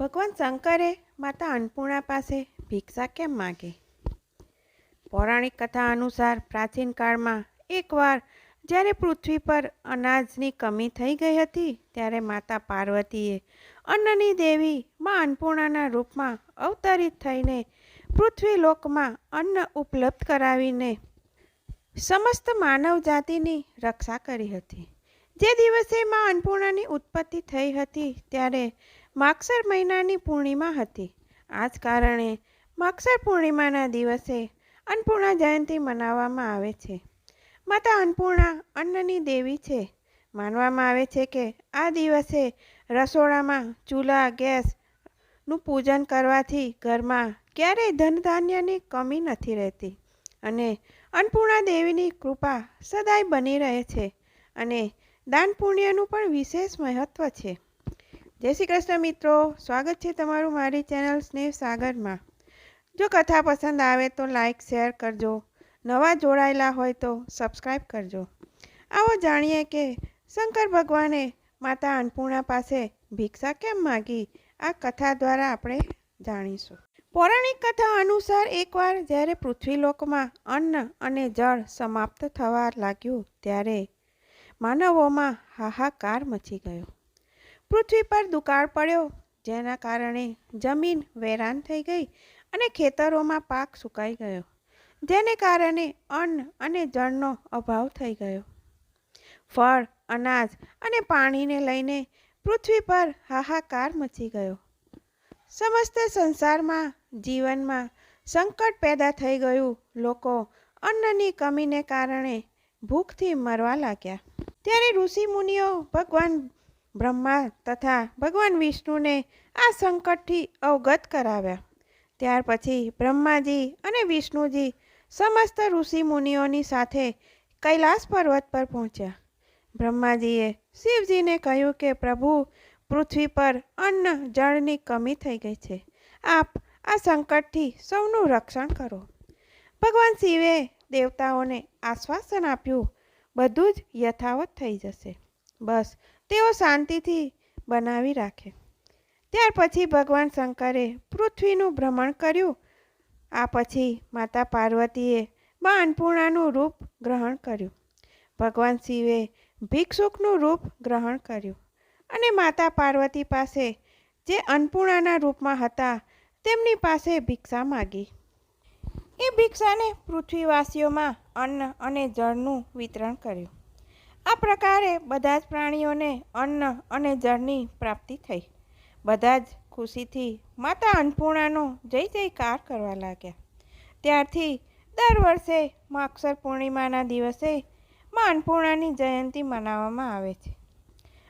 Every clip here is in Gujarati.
ભગવાન શંકરે માતા અન્નપૂર્ણા પાસે ભિક્ષા કેમ માગી? પૌરાણિક કથા અનુસાર પ્રાચીન કાળમાં એકવાર જ્યારે પૃથ્વી પર અનાજની કમી થઈ ગઈ હતી, ત્યારે માતા પાર્વતીએ અન્નની દેવી માં અન્નપૂર્ણાના રૂપમાં અવતરિત થઈને પૃથ્વી લોકમાં અન્ન ઉપલબ્ધ કરાવીને સમસ્ત માનવ જાતિની રક્ષા કરી હતી. જે દિવસે માં અન્નપૂર્ણાની ઉત્પત્તિ થઈ હતી, ત્યારે માગસર મહિનાની પૂર્ણિમા હતી. આ જ કારણે માગસર પૂર્ણિમાના દિવસે અન્નપૂર્ણા જયંતિ મનાવવામાં આવે છે. માતા અન્નપૂર્ણા અન્નની દેવી છે. માનવામાં આવે છે કે આ દિવસે રસોડામાં ચૂલા ગેસનું પૂજન કરવાથી ઘરમાં ક્યારેય ધન ધાન્યની કમી નથી રહેતી અને અન્નપૂર્ણા દેવીની કૃપા સદાય બની રહે છે અને દાન પુણ્યનું પણ વિશેષ મહત્ત્વ છે. જય શ્રી કૃષ્ણ મિત્રો, સ્વાગત છે તમારું મારી ચેનલ સ્નેહ સાગરમાં. જો કથા પસંદ આવે તો લાઇક શેર કરજો. નવા જોડાયેલા હોય તો સબસ્ક્રાઈબ કરજો. આવો જાણીએ કે શંકર ભગવાને માતા અન્નપૂર્ણા પાસે ભિક્ષા કેમ માગી? આ કથા દ્વારા આપણે જાણીશું. પૌરાણિક કથા અનુસાર એકવાર જ્યારે પૃથ્વીલોકમાં અન્ન અને જળ સમાપ્ત થવા લાગ્યું, ત્યારે માનવોમાં હાહાકાર મચી ગયો. પૃથ્વી પર દુકાળ પડ્યો, જેના કારણે જમીન વેરાન થઈ ગઈ અને ખેતરોમાં પાક સુકાઈ ગયો, જેને કારણે અન્ન અને જળનો અભાવ થઈ ગયો. ફળ, અનાજ અને પાણીને લઈને પૃથ્વી પર હાહાકાર મચી ગયો. સમસ્ત સંસારમાં જીવનમાં સંકટ પેદા થઈ ગયું, લોકો અન્નની કમીને કારણે ભૂખથી મરવા લાગ્યા. ત્યારે ઋષિ મુનિઓ ભગવાન બ્રહ્મા તથા ભગવાન વિષ્ણુને આ સંકટથી અવગત કરાવ્યા. ત્યાર પછી બ્રહ્માજી અને વિષ્ણુજી સમસ્ત ઋષિ મુનિઓની સાથે કૈલાસ પર્વત પર પહોંચ્યા. બ્રહ્માજીએ શિવજીને કહ્યું કે, પ્રભુ, પૃથ્વી પર અન્ન જળની કમી થઈ ગઈ છે. આપ આ સંકટથી સૌનું રક્ષણ કરો. ભગવાન શિવે દેવતાઓને આશ્વાસન આપ્યું. બધું જ યથાવત થઈ જશે. બસ તેઓ શાંતિથી બનાવી રાખે. ત્યાર પછી ભગવાન શંકરે પૃથ્વીનું ભ્રમણ કર્યું. આ પછી માતા પાર્વતીએ મા અન્નપૂર્ણાનું રૂપ ગ્રહણ કર્યું. ભગવાન શિવે ભિક્ષુકનું રૂપ ગ્રહણ કર્યું. અને માતા પાર્વતી પાસે જે અન્નપૂર્ણાના રૂપમાં હતા, તેમની પાસે ભિક્ષા માગી. એ ભિક્ષાને પૃથ્વીવાસીઓમાં અન્ન અને જળનું વિતરણ કર્યું. આ પ્રકારે બધા જ પ્રાણીઓને અન્ન અને જળની પ્રાપ્તિ થઈ. બધા જ ખુશીથી માતા અન્નપૂર્ણાનો જય જયકાર કરવા લાગ્યા. ત્યારથી દર વર્ષે માક્ષર પૂર્ણિમાના દિવસે મા અન્નપૂર્ણાની જયંતિ મનાવવામાં આવે છે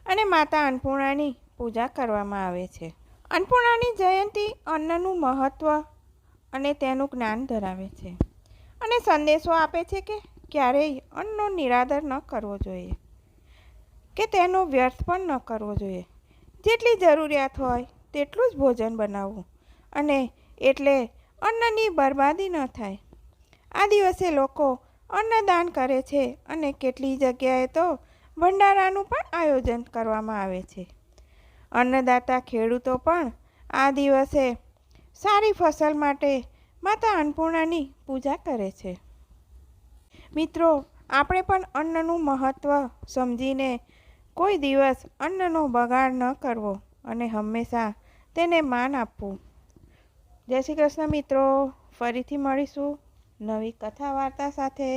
અને માતા અન્નપૂર્ણાની પૂજા કરવામાં આવે છે. અન્નપૂર્ણાની જયંતિ અન્નનું મહત્ત્વ અને તેનું જ્ઞાન ધરાવે છે અને સંદેશો આપે છે કે ક્યારેય અન્નનો નિરાદર ન કરવો જોઈએ કે તેનો વ્યર્થ પણ ન કરવો જોઈએ. જેટલી જરૂરિયાત હોય તેટલું જ ભોજન બનાવવું અને એટલે અન્નની બરબાદી ન થાય. આ દિવસે લોકો અન્નદાન કરે છે અને કેટલી જગ્યાએ તો ભંડારાનું પણ આયોજન કરવામાં આવે છે. અન્નદાતા ખેડૂતો પણ આ દિવસે સારી ફસલ માટે માતા અન્નપૂર્ણાની પૂજા કરે છે. મિત્રો, આપણે પણ અન્નનું મહત્ત્વ સમજીને કોઈ દિવસ અન્નનો બગાડ ન કરવો અને હંમેશા તેને માન આપવું. જય શ્રી કૃષ્ણ મિત્રો, ફરીથી મળીશું નવી કથા વાર્તા સાથે.